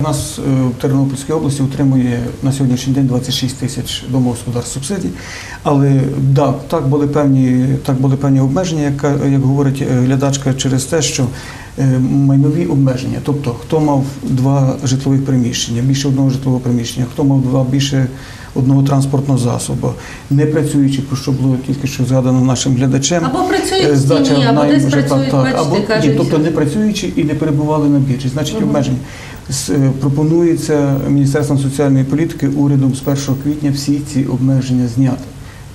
У нас е, в Тернопільській області утримує на сьогоднішній день 26 тисяч домогосподарств субсидій. Але да, так були певні, так були певні обмеження, як, як говорить е, глядачка, через те, що майнові обмеження. Тобто, хто мав два житлових приміщення, більше одного житлового приміщення, хто мав два більше одного транспортного засобу, не працюючи, про що було тільки що згадано нашим глядачем. Або працюють Е, здача в або десь так, працюють, так. бачите, або, ні, тобто не працюючи і не перебували на біржі, значить Мгм. обмеження. Е, Пропонується Міністерством соціальної політики урядом з 1 квітня всі ці обмеження зняти.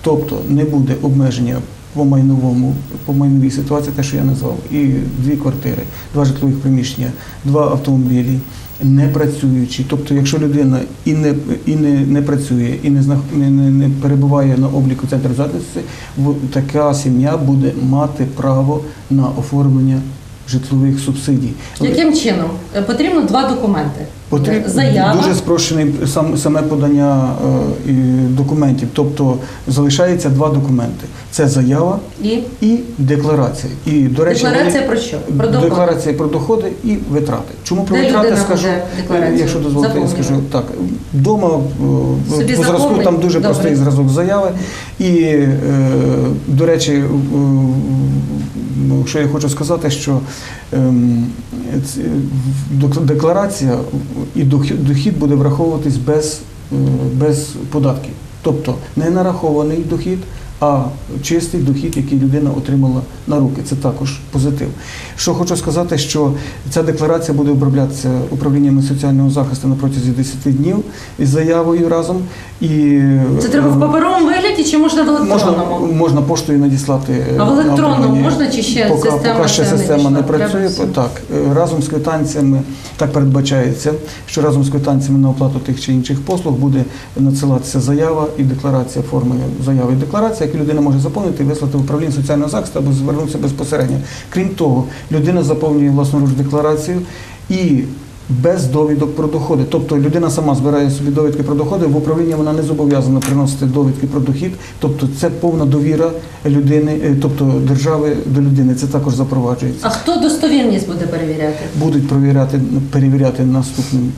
Тобто не буде обмеження по майновому, по майновій ситуації, те, що я назвав, і дві квартири, два житлових приміщення, два автомобілі. Не працюючи, тобто, якщо людина і не і не, не працює, і не, не, не, перебуває на обліку центру зайнятості, така сім'я буде мати право на оформлення житлових субсидій. Яким чином? Е, Потрібно два документи. Потрібно Заява. дуже спрощений сам саме подання е, і документів. Тобто залишається два документи: це заява І і декларація. І до речі, декларація вони- про що? Про доходи. декларація про доходи і витрати. Чому про Де витрати скажу? е, Якщо дозволите, я скажу так. Вдома е, Собі по зразку там дуже Добре. простий зразок заяви. І е, до речі, е, що я хочу сказати, що ем, в- декларація і дохід буде враховуватись без, е, без податків. Тобто не нарахований дохід, а чистий дохід, який людина отримала на руки. Це також позитив. Що хочу сказати, що ця декларація буде оброблятися управліннями соціального захисту на протязі 10 днів із заявою разом. І Це треба в е, паперовому вигляді чи можна в електронному? Можна, можна поштою надіслати. е, А в електронному можна чи ще поки, система поки ще система не працює. Так, е, разом з квитанціями так передбачається, що разом з квитанціями на оплату тих чи інших послуг буде надсилатися заява і декларація форми заяви і декларація, яку людина може заповнити і вислати в управління соціального захисту або звернутися безпосередньо. Крім того, людина заповнює власноруч декларацію і без довідок про доходи. Тобто людина сама збирає собі довідки про доходи, в управління вона не зобов'язана приносити довідки про дохід. Тобто це повна довіра людини, е, тобто держави до людини. Це також запроваджується. А хто достовірність буде перевіряти? Будуть перевіряти, перевіряти наступним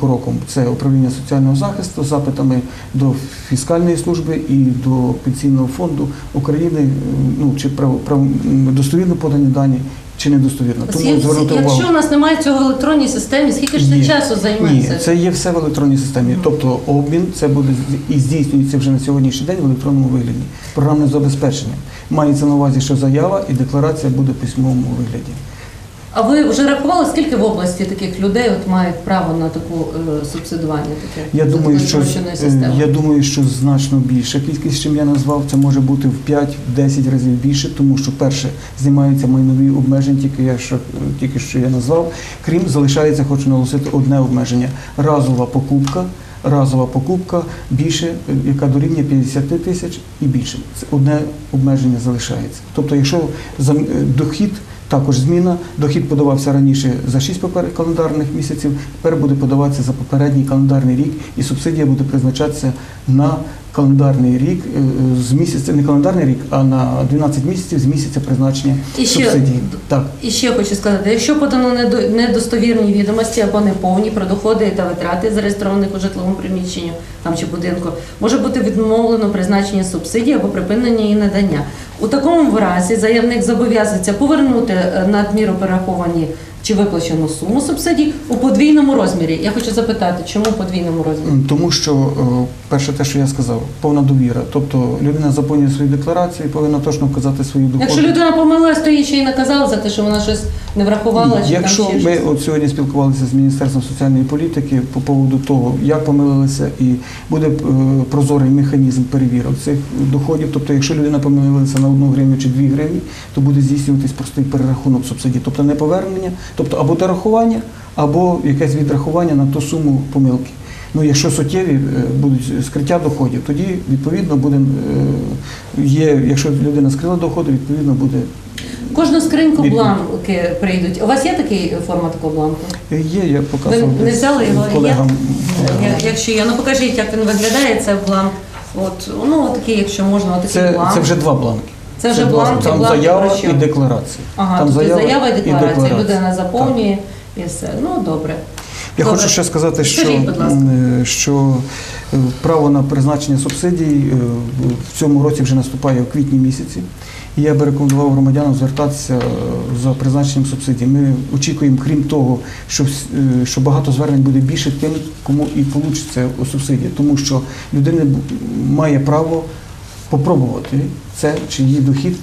кроком. Це управління соціального захисту запитами до фіскальної служби і до пенсійного фонду України. е, Ну чи прав, прав, достовірно подані дані, чи недостовірно. Тому звернути увагу. Якщо у нас немає цього в електронній системі, скільки ж це Ні. часу займе Ні, це? це є все в електронній системі. Тобто обмін це буде з- і здійснюється вже на сьогоднішній день в електронному вигляді. Програмне забезпечення. Мається на увазі, що заява і декларація буде в письмовому вигляді. А ви вже рахували, скільки в області таких людей от мають право на таку е, субсидування? Таке Я думаю, що е, я думаю, що значно більша кількість, чим я назвав, це може бути в 5-10 разів більше, тому що перше знімаються майнові обмеження, тільки я що тільки що я назвав. Крім залишається, хочу наголосити одне обмеження: разова покупка. Разова покупка більше, е, яка дорівнює 50 тисяч і більше. Це одне обмеження залишається. Тобто, якщо е, дохід також зміна, дохід подавався раніше за 6 попер- календарних місяців, тепер буде подаватися за попередній календарний рік, і субсидія буде призначатися на календарний рік е, з місяця, не календарний рік, а на 12 місяців з місяця призначення І ще- субсидії. Так. І ще хочу сказати, якщо подано недо- недостовірні відомості або неповні про доходи та витрати, зареєстрованих у житловому приміщенні там чи будинку, може бути відмовлено призначення субсидії або припинення її надання. У такому разі заявник зобов'язується повернути е, надміру перераховані чи виплачену суму субсидій у подвійному розмірі. Я хочу запитати, чому в подвійному розмірі? Тому що е, перше, те, що я сказав, повна довіра. Тобто людина заповнює свою декларацію і повинна точно вказати свої доходи. Якщо людина помилилась, то її ще й наказали за те, що вона щось не врахувала. Чи Якщо там ще ми щось. от сьогодні спілкувалися з Міністерством соціальної політики по поводу того, як помилилися, і буде е, прозорий механізм перевірок цих доходів. Тобто, якщо людина помилилася на одну гривню чи дві гривні, то буде здійснюватись простий перерахунок субсидій, тобто не повернення, тобто або дорахування, або якесь відрахування на ту суму помилки. Ну, якщо суттєві е, будуть скриття доходів, тоді відповідно буде е, є, якщо людина скрила доходи, відповідно буде Кожну скриньку Відповідь. бланки прийдуть. У вас є такий форма такого бланку? Є, я показував Ви не взяли його? колегам. Я- Якщо є, ну покажіть, як він виглядає, це бланк. От, ну такий, якщо можна, отакий Це, бланк. це вже два бланки. Це вже бланки, там заява і декларація. Ага, Там тут заява, заява і декларація. декларація. Людина заповнює і все. Ну добре. Я Добре. хочу ще сказати, що, Скажіть, е, що е, право на призначення субсидій е, в цьому році вже наступає у квітні місяці. І я би рекомендував громадянам звертатися за призначенням субсидій. Ми очікуємо, крім того, що, що багато звернень буде більше тим, кому і получиться субсидія, тому що людина має право попробувати це, чи її дохід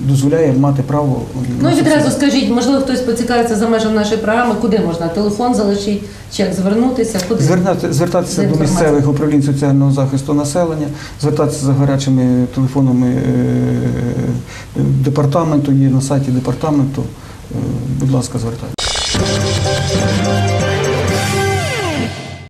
дозволяє мати право. Ну відразу скажіть, можливо, хтось поцікавиться за межами нашої програми, куди можна? Телефон залишити, чи як звернутися, куди? Звернати, звертатися до місцевих управлінь соціального захисту населення, звертатися за гарячими телефонами е, е, департаменту, є на сайті департаменту. Е, Будь ласка, звертайтеся.